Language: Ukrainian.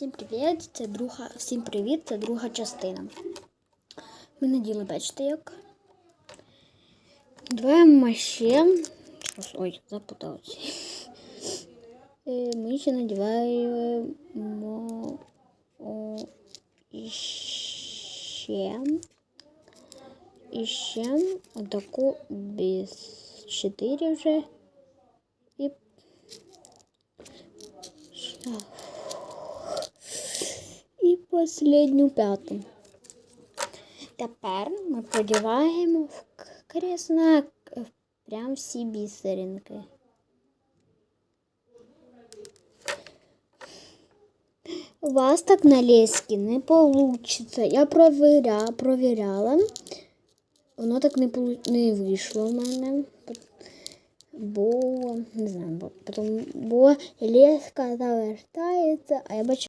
Всім привіт, це друга. Всім привіт, це друга частина. Ми наділи, бачите як. Даваємо ще. Ой, запуталась. Е, Ми ще надіваємо ще. І ще отаку без 4 вже. І І последню п'яту. Тепер ми подіваємо в кріснак прям всі бісеринки. У вас так на леськи не получится. Я провіря, провіряла. Воно так не, полу- не вийшло в мене. Бо не знаю, бо, потім, бо леска завертається, а я бачу.